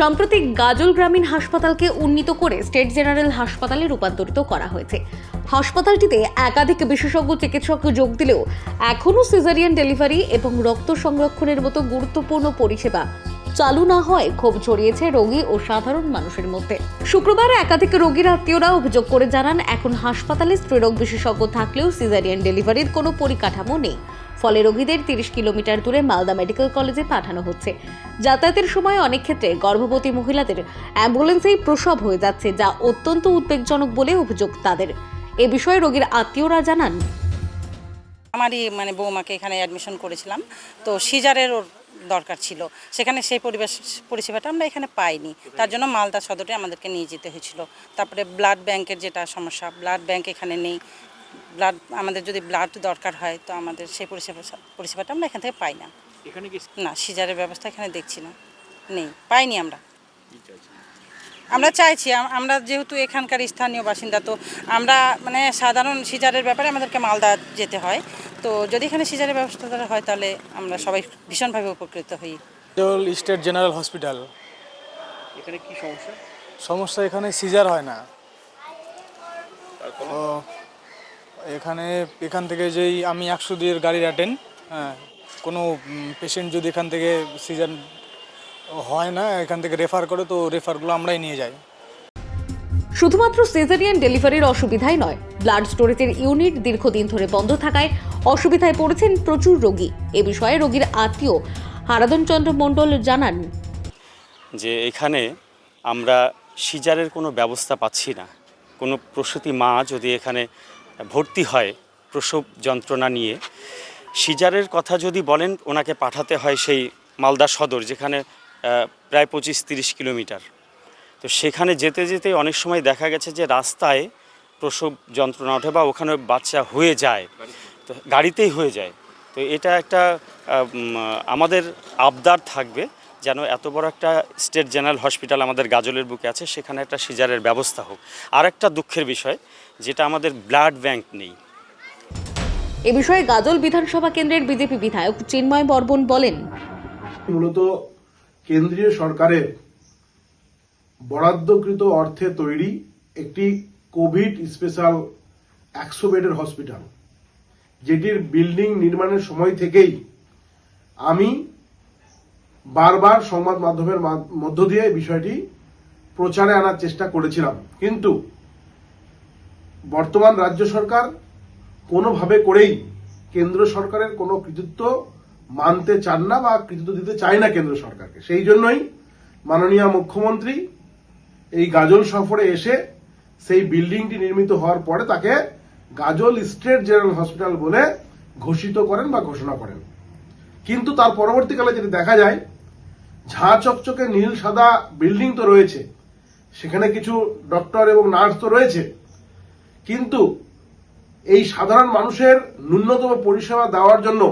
সম্প্রতি গাজল গ্রামীণ হাসপাতালকে উন্নীত করে স্টেট জেনারেল হাসপাতালে রূপান্তরিত করা হয়েছে। হাসপাতালটিতে একাধিক বিশেষজ্ঞ চিকিৎসক যোগ দিলেও এখনও সিজারিয়ান ডেলিভারি এবং রক্ত সংরক্ষণের মতো গুরুত্বপূর্ণ পরিষেবা চালু না হয় ক্ষোভ ছড়িয়েছে রোগী ও সাধারণ মানুষের মধ্যে। শুক্রবার একাধিক রোগীর আত্মীয়রা অভিযোগ করে জানান, এখন হাসপাতালে স্ত্রীরোগ বিশেষজ্ঞ থাকলেও সিজারিয়ান ডেলিভারির কোনো পরিকাঠামো নেই। ফলে রোগীদের তিরিশ কিলোমিটার দূরে মালদা মেডিকেল কলেজে পাঠানো হচ্ছে। যাতায়াতের সময় অনেক ক্ষেত্রে গর্ভবতী মহিলাদের অ্যাম্বুলেন্সেই প্রসব হয়ে যাচ্ছে, যা অত্যন্ত উদ্বেগজনক বলে অভিযোগ তাদের। এ বিষয়ে রোগীর আত্মীয়রা জানান। আমারই মানে বৌমাকে এখানে অ্যাডমিশন করেছিলাম, তো সিজারের ওর দরকার ছিল। সেখানে সেই পরিবেশ, পরিষেবাটা আমরা এখানে পাইনি। তার জন্য মালদা সদরে আমাদেরকে নিয়ে যেতে হয়েছিল। তারপরে ব্লাড ব্যাংকের যেটা সমস্যা ব্লাড ব্যাংক এখানে নেই। ব্লাড আমাদের যদি ব্লাড দরকার হয় তো আমাদের সেই পরিষেবা পরিষেবাটা আমরা এখান থেকে পাই না। এখানে কি না সিজারের ব্যবস্থা এখানে দেখছি না। নেই পাইনি আমরা। আমরা চাইছি আমরা যেহেতু এখানকার স্থানীয় বাসিন্দা তো আমরা মানে সাধারণ সিজারের ব্যাপারে আমাদেরকে মালদা যেতে হয়। তো যদি এখানে সিজারের ব্যবস্থা হয় তাহলে আমরা সবাই ভীষণভাবে উপকৃত হই। স্টেট জেনারেল হসপিটাল এখানে কি সমস্যা? সমস্যা এখানে সিজার হয় না। এখানে এখান থেকে যেই আমি একশো দুইয়ের গাড়ি অ্যাটেন্ড হ্যাঁ কোনো পেশেন্ট যদি এখান থেকে সিজন হয় না এখান থেকে রেফার করে তো রেফারগুলো আমরাই নিয়ে যাই। শুধুমাত্র সিজারিয়ান ডেলিভারির অসুবিধাই নয় ব্লাড স্টোরেজের ইউনিট দীর্ঘদিন ধরে বন্ধ থাকায় অসুবিধায় পড়েছেন প্রচুর রোগী। এ বিষয়ে রোগীর আত্মীয় হারাদন চন্দ্র মণ্ডল জানান। যে এখানে আমরা সিজারের কোনো ব্যবস্থা পাচ্ছি না। কোনো প্রসূতি মা যদি এখানে ভর্তি হয় প্রসব যন্ত্রণা নিয়ে। সিজারের কথা যদি বলেন, ওনাকে পাঠাতে হয় সেই মালদা সদর, যেখানে প্রায় পঁচিশ তিরিশ কিলোমিটার। তো সেখানে যেতে যেতে অনেক সময় দেখা গেছে যে রাস্তায় প্রসব যন্ত্রণা ওঠে বা ওখানে বাচ্চা হয়ে যায়। তো গাড়িতেই হয়ে যায়। তো এটা একটা আমাদের আবদার থাকবে। যেন এত বড় একটা স্টেট জেনারেল হসপিটাল আমাদের গাজলের বুকে আছে সেখানে একটা সিজারের ব্যবস্থা হোক। আর একটা দুঃখের বিষয় যেটা আমাদের ব্লাড ব্যাংক নেই। এ বিষয়ে গাজল বিধানসভা কেন্দ্রের বিজেপি বিধায়ক চিন্ময় বর্বন বলেন মূলত কেন্দ্রীয় সরকারের বরাদ্দকৃত অর্থে তৈরি একটি কোভিড স্পেশাল একশো বেডের হসপিটাল যেটির বিল্ডিং নির্মাণের সময় থেকেই আমি বারবার সংবাদ মাধ্যমের মধ্য দিয়ে বিষয়টি প্রচারে আনার চেষ্টা করেছিলাম। কিন্তু বর্তমান রাজ্য সরকার কোনোভাবে করেই কেন্দ্র সরকারের কোনো কৃতিত্ব মানতে চান না বা কৃতিত্ব দিতে চায় না কেন্দ্র সরকারকে। সেই জন্যই মাননীয় মুখ্যমন্ত্রী এই গাজল সফরে এসে সেই বিল্ডিংটি নির্মিত হওয়ার পরে তাকে গাজল স্টেট জেনারেল হসপিটাল বলে ঘোষিত করেন বা ঘোষণা করেন। কিন্তু তার পরবর্তীকালে যেটি দেখা যায় ঝাঁ চকচকে নীল সাদা বিল্ডিং তো রয়েছে। সেখানে কিছু ডক্টর এবং নার্স তো রয়েছে। কিন্তু এই সাধারণ মানুষের ন্যূনতম পরিষেবা দেওয়ার জন্য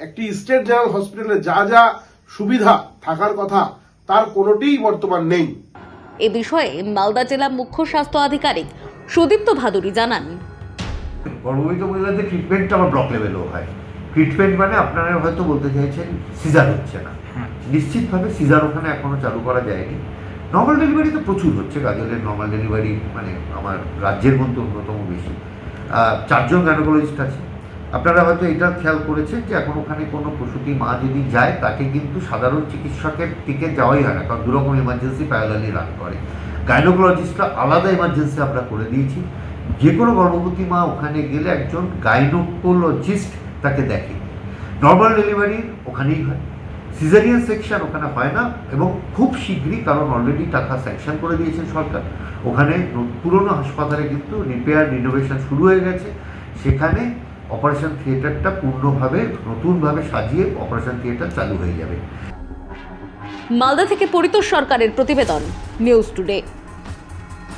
একটি স্টেট জেনারেল হসপিটালে যা যা সুবিধা থাকার কথা তার কোনোটিই বর্তমান নেই। এ বিষয়ে মালদা জেলা মুখ্য স্বাস্থ্য আধিকারিক সুদীপ্ত ভাদুরী জানান। গর্ভবতী মহিলাদের ট্রিটমেন্টটা আমার ব্লক লেভেলেও হয়। ট্রিটমেন্ট মানে আপনারা হয়তো বলতে চাইছেন সিজার হচ্ছে না। নিশ্চিতভাবে সিজার ওখানে এখনও চালু করা যায়নি। নর্মাল ডেলিভারি তো প্রচুর হচ্ছে গাজলের নর্মাল ডেলিভারি মানে আমার রাজ্যের মধ্যে অন্যতম বেশি। চারজন গ্যানোকোলজিস্ট আছে। আপনারা হয়তো এটা খেয়াল করেছেন যে এখন ওখানে কোনো প্রসূতি মা যদি যায় তাকে কিন্তু সাধারণ চিকিৎসকের দিকে যাওয়াই হয় না কারণ দুরকম ইমার্জেন্সি প্যারালালি রান করে। গাইনোকোলজিস্টরা আলাদা ইমার্জেন্সি আমরা করে দিয়েছি। যে কোনো গর্ভবতী মা ওখানে গেলে একজন গাইনোকোলজিস্ট তাকে দেখে। নর্মাল ডেলিভারি ওখানেই হয়। সিজারিয়ান সেকশন ওখানে হয় না এবং খুব শীঘ্রই, কারণ অলরেডি টাকা স্যাংশন করে দিয়েছেন সরকার। ওখানে পুরনো হাসপাতালে কিন্তু রিপেয়ার রিনোভেশন শুরু হয়ে গেছে। সেখানে অপারেশন থিয়েটারটা পূর্ণভাবে, নতুনভাবে সাজিয়ে অপারেশন থিয়েটার চালু হয়ে যাবে। মালদা থেকে পরিতোষ সরকারের প্রতিবেদন নিউজ টুডে